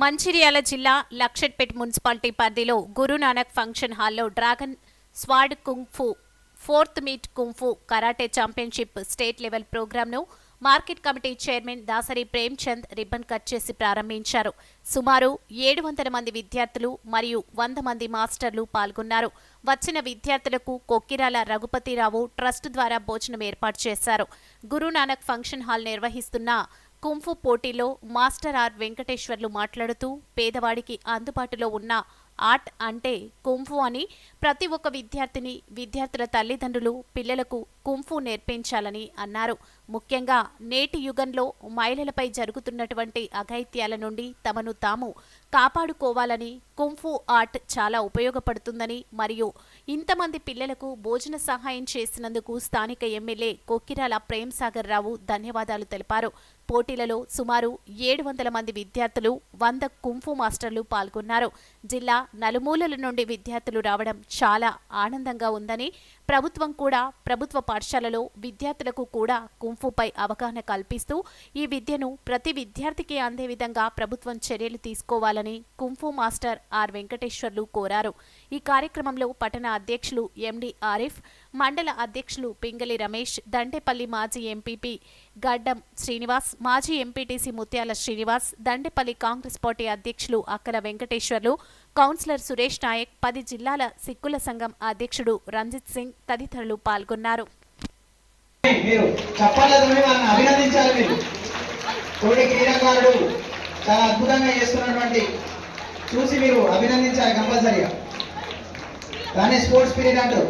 మంచిర్యాల జిల్లా లక్షట్పేట్ మున్సిపాలిటీ పరిధిలో గురునానక్ ఫంక్షన్ హాల్లో dragon squad kung fu fourth meet kung fu karate championship state level ప్రోగ్రాంను market committee chairman Dasari Premchand ribbon cut చేసి ప్రారంభించారు. సుమారు ఏడు వందల మంది విద్యార్థులు మరియు వంద మంది మాస్టర్లు పాల్గొన్నారు. వచ్చిన విద్యార్థులకు కొక్కిరాల రఘుపతిరావు ట్రస్ట్ ద్వారా భోజనం ఏర్పాటు చేశారు. గురునానక్ ఫంక్షన్ హాల్ నిర్వహిస్తున్న కుంఫు పోటీలో మాస్టర్ ఆర్ వెంకటేశ్వర్లు మాట్లాడుతూ పేదవాడికి అందుబాటులో ఉన్న ఆర్ట్ అంటే కుంఫు అని ప్రతి ఒక్క విద్యార్థిని విద్యార్థుల తల్లిదండ్రులు పిల్లలకు కుంఫు నేర్పించాలని అన్నారు. ముఖ్యంగా నేటి యుగంలో మహిళలపై జరుగుతున్నటువంటి అఘాయిత్యాల నుండి తమను తాము కాపాడుకోవాలని కుంఫు ఆర్ట్ చాలా ఉపయోగపడుతుందని మరియు ఇంతమంది పిల్లలకు భోజన సహాయం చేసినందుకు స్థానిక ఎమ్మెల్యే కొక్కిరాల ప్రేమ్ సాగర్ రావు ధన్యవాదాలు తెలిపారు. పోటీలలో సుమారు ఏడు వందల మంది విద్యార్థులు వంద కుంఫు మాస్టర్లు పాల్గొన్నారు. జిల్లా నలుమూలల నుండి విద్యార్థులు రావడం చాలా ఆనందంగా ఉందని ప్రభుత్వం కూడా ప్రభుత్వ పాఠశాలలో విద్యార్థులకు కూడా కుంఫుపై అవగాహన కల్పిస్తూ ఈ విద్యను ప్రతి విద్యార్థికి అందే విధంగా ప్రభుత్వం చర్యలు తీసుకోవాలని కుంఫు మాస్టర్ ఆర్ వెంకటేశ్వర్లు కోరారు. ఈ కార్యక్రమంలో పట్టణ అధ్యక్షులు ఎండి ఆరిఫ్ మండల అధ్యక్షులు పింగళి రమేష్ దండేపల్లి మాజీ ఎంపీపీ గడ్డం శ్రీనివాస్ మాజీ ఎంపీటీసీ ముత్యాల శ్రీనివాస్ దండేపల్లి కాంగ్రెస్ పార్టీ అధ్యక్షులు అక్కల వెంకటేశ్వర్లు కౌన్సిలర్ సురేష్ నాయక్ పది జిల్లాల సిక్కుల సంఘం అధ్యక్షుడు రంజిత్ సింగ్ తదితరులు పాల్గొన్నారు. మీరు అభినందించాలి మీరు. క్రీడాకారుడు చాలా అద్భుతంగా చేస్తున్నటువంటి చూసి మీరు అభినందించాలి కంపల్సరీగా. దాన్ని స్పోర్ట్స్ పీరియడ్ అంటారు.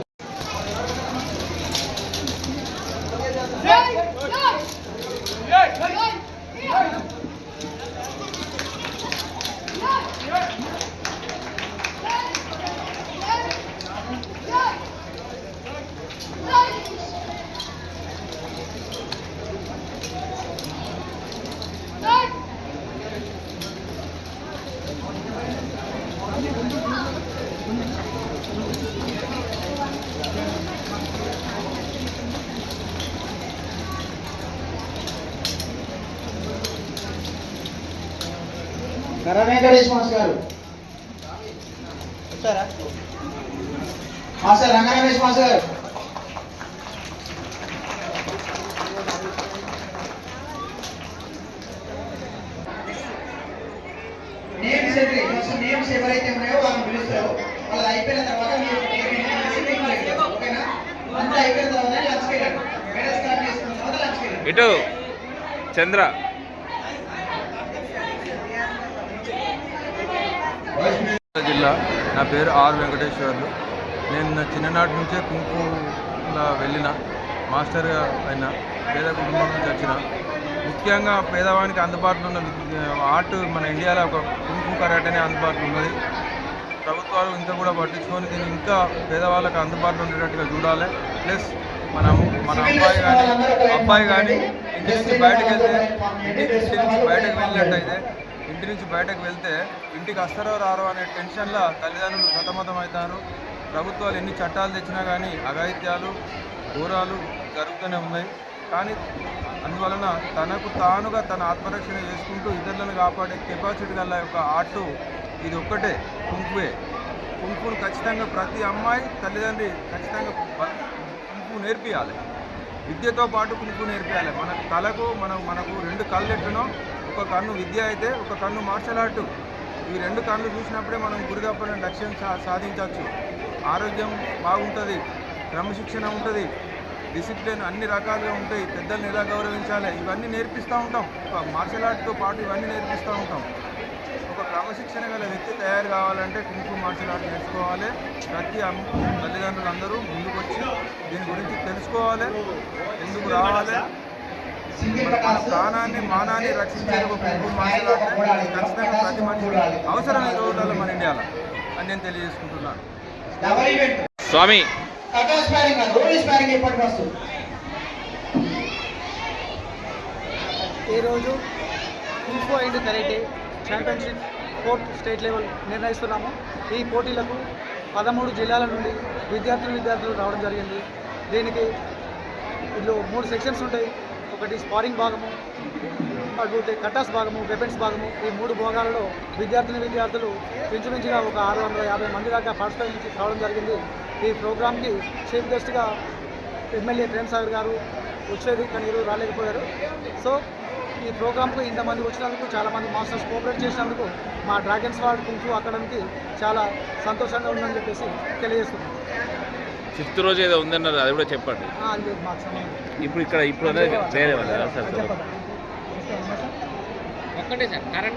いいよ! వెంకటేష్ మాస్టర్ గారు మాస్టర్ రంగ రమేష్ గారు నేమ్స్ ఎంట్రీ నేమ్స్ ఎవరైతే ఉన్నాయో వాళ్ళని పిలుస్తారు. వాళ్ళు అయిపోయిన తర్వాత మీరు. ఓకేనా? అంతా అయిపోయిన తర్వాత లంచ్కి వెళ్ళండి మేడం స్టార్ట్ చేసుకున్న తర్వాత లంచ్కి వెళ్ళండి ఇటు చంద్ర. జిల్లా. నా పేరు ఆర్ వెంకటేశ్వర్లు. నేను నా చిన్ననాటి నుంచే కుంకులా వెళ్ళిన మాస్టర్ అయినా పేద కుటుంబం నుంచి వచ్చిన. ముఖ్యంగా పేదవానికి అందుబాటులో ఉన్న ఆర్ట్ మన ఇండియాలో ఒక కుంకు కరాటనే అందుబాటులో ఉన్నది. ప్రభుత్వాలు ఇంకా కూడా పట్టించుకొని దీన్ని ఇంకా పేదవాళ్ళకి అందుబాటులో ఉండేటట్టుగా చూడాలి. ప్లస్ మనం మన అబ్బాయి కానీ అబ్బాయి కానీ ఇంటి నుంచి బయటకు వెళ్తే ఇంటి నుంచి బయటకు వెళ్ళినట్టయితే ఇంటి నుంచి బయటకు వెళ్తే ఇంటికి వస్తారో రారో అనే టెన్షన్లో తల్లిదండ్రులు సతమతం అవుతారు ప్రభుత్వాలు ఎన్ని చట్టాలు తెచ్చినా కానీ అఘాయిత్యాలు ఘోరాలు జరుగుతూనే ఉన్నాయి. కానీ అందువలన తనకు తానుగా తన ఆత్మరక్షణ చేసుకుంటూ ఇతరులను కాపాడే కెపాసిటీ గల యొక్క ఆర్టు ఇది ఒక్కటే కుంకువే. కుంకును ఖచ్చితంగా ప్రతి అమ్మాయి తల్లిదండ్రి ఖచ్చితంగా కుంకు నేర్పియాలి. విద్యతో పాటు కుంకు నేర్పియాలి. మన తలకు మనం మనకు రెండు కళ్ళు ఒక కన్ను విద్య అయితే ఒక కన్ను మార్షల్ ఆర్ట్. ఈ రెండు కన్ను చూసినప్పుడే మనం గురిదప్పని లక్ష్యం సా సాధించవచ్చు. ఆరోగ్యం బాగుంటుంది క్రమశిక్షణ ఉంటుంది డిసిప్లిన్ అన్ని రకాలుగా ఉంటాయి పెద్దల్ని ఎలా గౌరవించాలి ఇవన్నీ నేర్పిస్తూ ఉంటాం. ఒక మార్షల్ ఆర్ట్తో పాటు ఇవన్నీ నేర్పిస్తూ ఉంటాం. ఒక క్రమశిక్షణ గల వ్యక్తి తయారు కావాలంటే కుంకు మార్షల్ ఆర్ట్ నేర్చుకోవాలి. ప్రతి అమ్- తల్లిదండ్రులందరూ ముందుకు వచ్చి దీని గురించి తెలుసుకోవాలి ఎందుకు రావాలి ప్రాణాన్ని మానాన్ని రక్షించే ఒక ఖచ్చితంగా ప్రతి మనిషికి అవసరం ఈ రోజుల్లో మన ఇండియాలో అని నేను తెలియజేసుకుంటున్నాను. Double event. స్వామి. ఈరోజు info and karate championship fourth state level నిర్ణయిస్తున్నాము. ఈ పోటీలకు పదమూడు జిల్లాల నుండి విద్యార్థులు విద్యార్థులు రావడం జరిగింది. దీనికి ఇందులో మూడు సెక్షన్స్ ఉంటాయి. ఒకటి స్పారింగ్ భాగము అడిగితే కటాస్ భాగము వెపన్స్ భాగము ఈ మూడు భాగాలలో విద్యార్థిని విద్యార్థులు ఇంచుమించుగా ఒక ఆరు వందల యాభై మంది దాకా పార్టిసిపేట్ కావడం జరిగింది. ఈ ప్రోగ్రామ్కి చీఫ్ గెస్ట్గా ఎమ్మెల్యే ప్రేమ్ సాగర్ గారు వచ్చేది కానీ ఈరోజు రాలేకపోయారు. సో ఈ ప్రోగ్రామ్కు ఇంతమంది వచ్చినందుకు చాలామంది మాస్టర్స్ కోఆపరేట్ చేసినందుకు మా డ్రాగన్స్ వార్డ్ కుంఫు అకాడమీకి చాలా సంతోషంగా ఉందని చెప్పేసి తెలియజేస్తున్నాం ఫిఫ్త్ రోజు ఏదో ఉందన్నారు అది కూడా చెప్పండి. మాకు సంబంధం ఇప్పుడు ఇక్కడ ఇప్పుడు అనేది వేరే వాళ్ళు సార్ ఒక్కటే సార్ కరెంట్